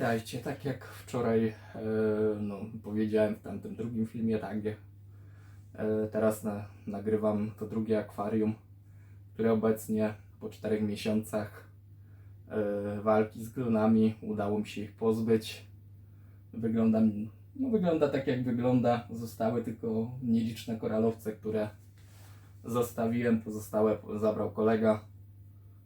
Witajcie, tak jak wczoraj e, no, powiedziałem w tamtym drugim filmie, gdzie e, teraz na, nagrywam to drugie akwarium, które obecnie po czterech miesiącach e, walki z glonami udało mi się ich pozbyć. Wygląda, no, wygląda tak jak wygląda, zostały tylko nieliczne koralowce, które zostawiłem, pozostałe zabrał kolega,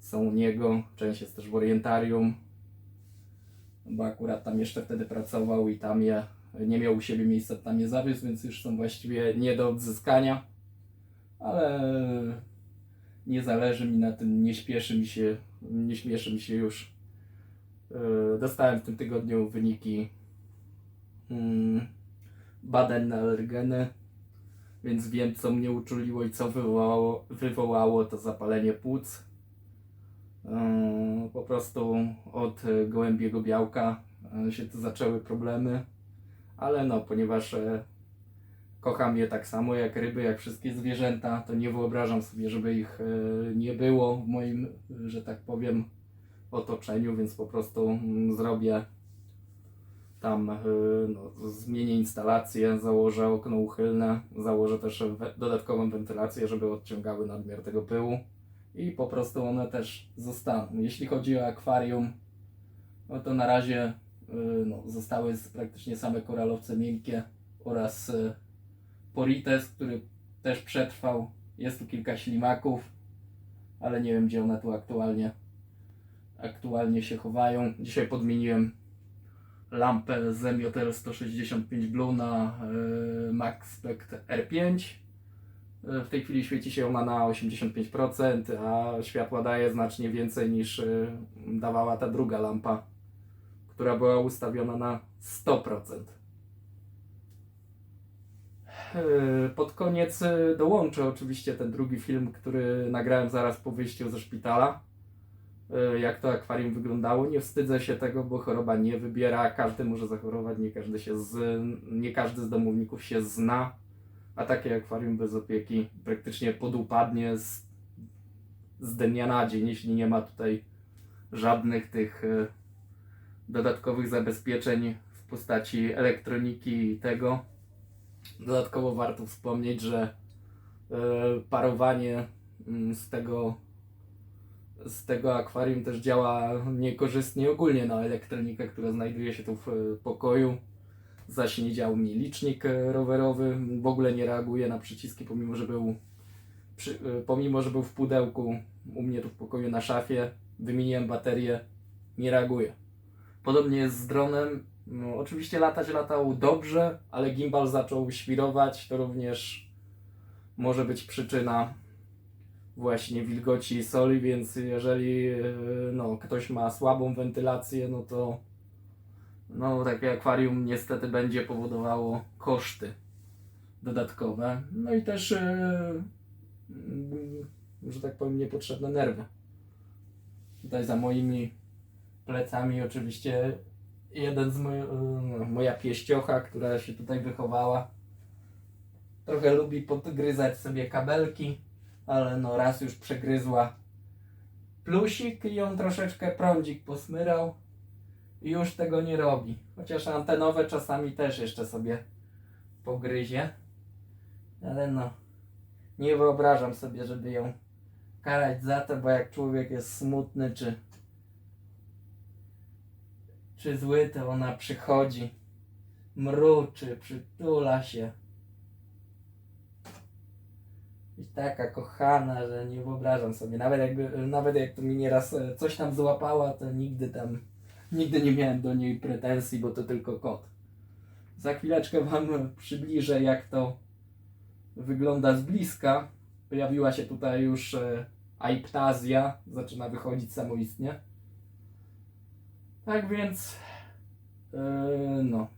są u niego, część jest też w orientarium, bo akurat tam jeszcze wtedy pracował i tam je nie miał u siebie miejsca tam je zawiózł, więc już są właściwie nie do odzyskania. Ale nie zależy mi na tym, nie śpieszy mi się, nie śmieszy mi się już. Yy, Dostałem w tym tygodniu wyniki mm, badań na alergeny, więc wiem co mnie uczuliło i co wywołało, wywołało to zapalenie płuc. Po prostu od e, gołębiego białka e, się tu zaczęły problemy, ale no, ponieważ e, kocham je tak samo jak ryby, jak wszystkie zwierzęta, to nie wyobrażam sobie, żeby ich nie było w moim, że tak powiem, otoczeniu, więc po prostu mm, zrobię tam, no, zmienię instalację, założę okno uchylne, założę też dodatkową wentylację, żeby odciągały nadmiar tego pyłu i po prostu one też zostaną. Jeśli chodzi o akwarium, no to na razie y, no, zostały z- praktycznie same koralowce miękkie oraz y, Porites, który też przetrwał. Jest tu kilka ślimaków, ale nie wiem gdzie one tu aktualnie aktualnie się chowają. Dzisiaj podmieniłem lampę Zemiotel 165 Blue na y, Maxspect R5. W tej chwili świeci się ona na 85%, a światła daje znacznie więcej niż y, dawała ta druga lampa, która była ustawiona na 100%. Y, Pod koniec dołączę oczywiście ten drugi film, który nagrałem zaraz po wyjściu ze szpitala. Jak to akwarium wyglądało. Nie wstydzę się tego, bo choroba nie wybiera. Każdy może zachorować, nie każdy, się z, nie każdy z domowników się zna a takie akwarium bez opieki praktycznie podupadnie z, z dnia na dzień, jeśli nie ma tutaj żadnych tych e, dodatkowych zabezpieczeń w postaci elektroniki i tego. Dodatkowo warto wspomnieć, że e, parowanie mm, z tego z tego akwarium też działa niekorzystnie ogólnie na elektronikę, która znajduje się tu w e, pokoju działa mi licznik e, rowerowy, w ogóle nie reaguje na przyciski, pomimo że był, przy, e, pomimo, że był w pudełku u mnie tu w pokoju na szafie, wymieniłem baterię, nie reaguje. Podobnie jest z dronem, no, oczywiście latać latał dobrze, ale gimbal zaczął świrować, to również może być przyczyna właśnie wilgoci i soli, więc jeżeli e, no, ktoś ma słabą wentylację, no to no, takie akwarium niestety będzie powodowało koszty dodatkowe. No i też, mm, że tak powiem, niepotrzebne nerwy. Tutaj za moimi plecami oczywiście jeden z moj, e, no, moja pieściocha, która się tutaj wychowała. Trochę lubi podgryzać sobie kabelki, ale no raz już przegryzła plusik i ją troszeczkę prądzik posmyrał już tego nie robi. Chociaż antenowe czasami też jeszcze sobie pogryzie. Ale no, nie wyobrażam sobie, żeby ją karać za to, bo jak człowiek jest smutny czy, czy zły, to ona przychodzi, mruczy, przytula się. I taka kochana, że nie wyobrażam sobie. Nawet jakby, nawet jak to mi nieraz e, coś tam złapała, to nigdy tam Nigdy nie miałem do niej pretensji, bo to tylko kot. Za chwileczkę Wam przybliżę, jak to wygląda z bliska. Pojawiła się tutaj już e, aiptazja, zaczyna wychodzić samoistnie. Tak więc, e, no.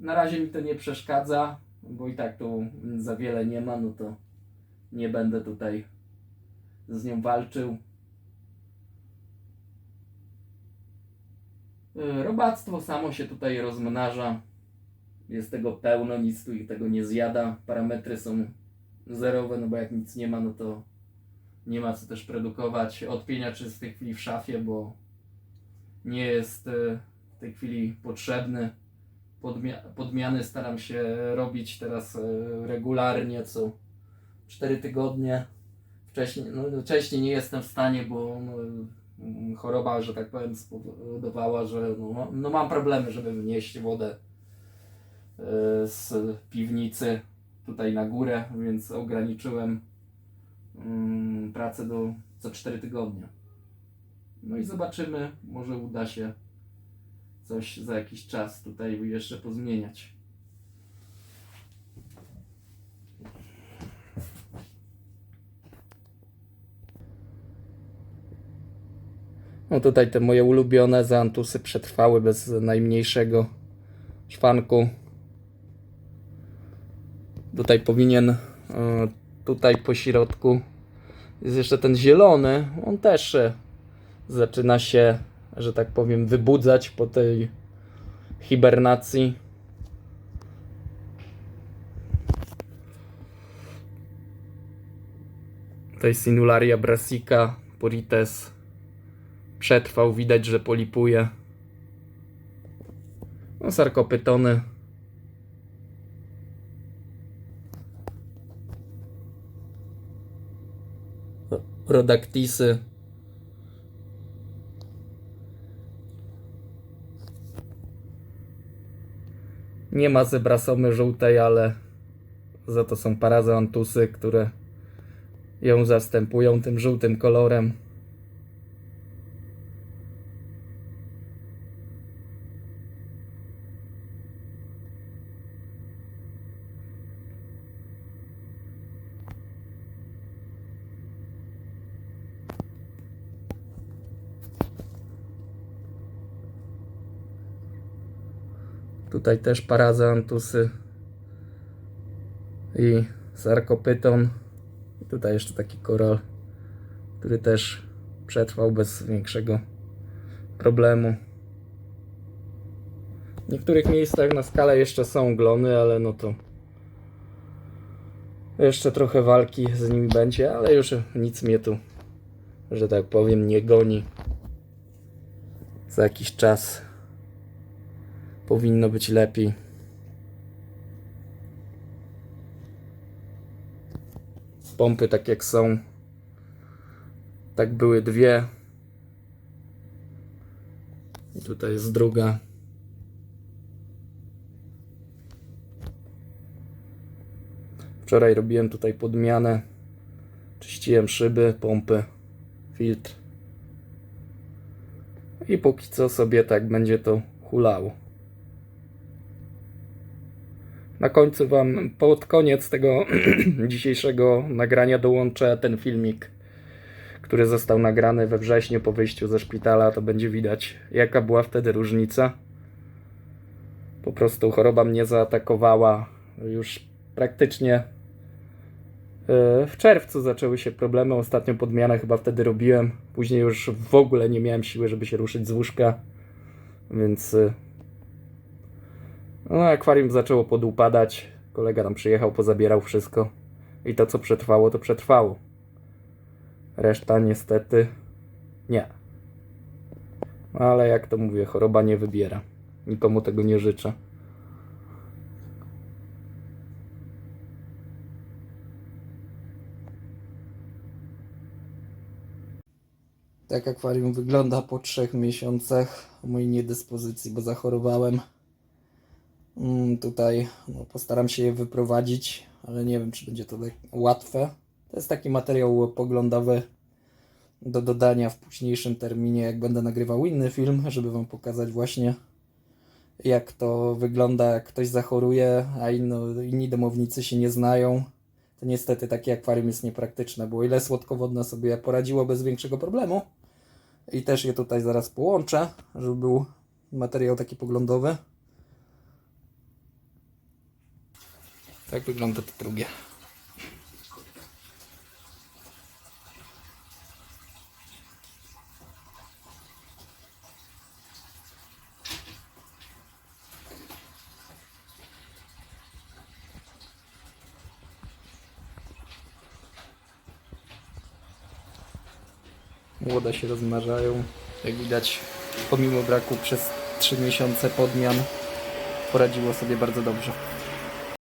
Na razie mi to nie przeszkadza, bo i tak tu za wiele nie ma, no to nie będę tutaj z nią walczył. Robactwo samo się tutaj rozmnaża. Jest tego pełno, nic tu ich tego nie zjada. Parametry są zerowe, no bo jak nic nie ma, no to nie ma co też produkować. Odpieniacz jest w tej chwili w szafie, bo nie jest e, w tej chwili potrzebny. Podmia- podmiany staram się robić teraz e, regularnie, co 4 tygodnie. Wcześniej, no, no, wcześniej nie jestem w stanie, bo no, choroba, że tak powiem, spowodowała, że no, ma- no, mam problemy, żeby wnieść wodę e, z piwnicy tutaj na górę, więc ograniczyłem mm, pracę do co 4 tygodnie. No i zobaczymy, może uda się coś za jakiś czas tutaj jeszcze pozmieniać. No tutaj te moje ulubione zantusy przetrwały bez najmniejszego ćwanku. Tutaj powinien, e, tutaj po środku jest jeszcze ten zielony. On też e, zaczyna się, że tak powiem, wybudzać po tej hibernacji. Tutaj Sinularia brassica, Porites przetrwał, widać, że polipuje. No, sarkopytony. Rodaktisy. Nie ma zebrasomy żółtej, ale za to są parazoantusy, które ją zastępują tym żółtym kolorem. Tutaj też parazoantusy i sarkopyton. I tutaj jeszcze taki koral, który też przetrwał bez większego problemu. W niektórych miejscach na skale jeszcze są glony, ale no to jeszcze trochę walki z nimi będzie, ale już nic mnie tu, że tak powiem, nie goni. Za jakiś czas powinno być lepiej. Pompy tak jak są. Tak były dwie. I tutaj jest druga. Wczoraj robiłem tutaj podmianę. Czyściłem szyby, pompy, filtr. I póki co sobie tak będzie to hulało. Na końcu Wam, pod koniec tego dzisiejszego nagrania dołączę ten filmik, który został nagrany we wrześniu po wyjściu ze szpitala. To będzie widać, jaka była wtedy różnica. Po prostu choroba mnie zaatakowała już praktycznie e, w czerwcu zaczęły się problemy. Ostatnią podmianę chyba wtedy robiłem. Później już w ogóle nie miałem siły, żeby się ruszyć z łóżka. Więc e, no, akwarium zaczęło podupadać. Kolega tam przyjechał, pozabierał wszystko. I to, co przetrwało, to przetrwało. Reszta niestety nie. Ale jak to mówię, choroba nie wybiera. Nikomu tego nie życzę. Tak akwarium wygląda po trzech miesiącach mojej niedyspozycji, bo zachorowałem. Mm, tutaj no, postaram się je wyprowadzić, ale nie wiem, czy będzie to łatwe. To jest taki materiał poglądowy do dodania w późniejszym terminie, jak będę nagrywał inny film, żeby Wam pokazać właśnie, jak to wygląda, jak ktoś zachoruje, a inno, inni domownicy się nie znają. To niestety takie akwarium jest niepraktyczne, bo ile słodkowodne sobie poradziło bez większego problemu, i też je tutaj zaraz połączę, żeby był materiał taki poglądowy. Tak wygląda to drugie. Młode się rozmnażają. Jak widać pomimo braku przez 3 miesiące podmian poradziło sobie bardzo dobrze.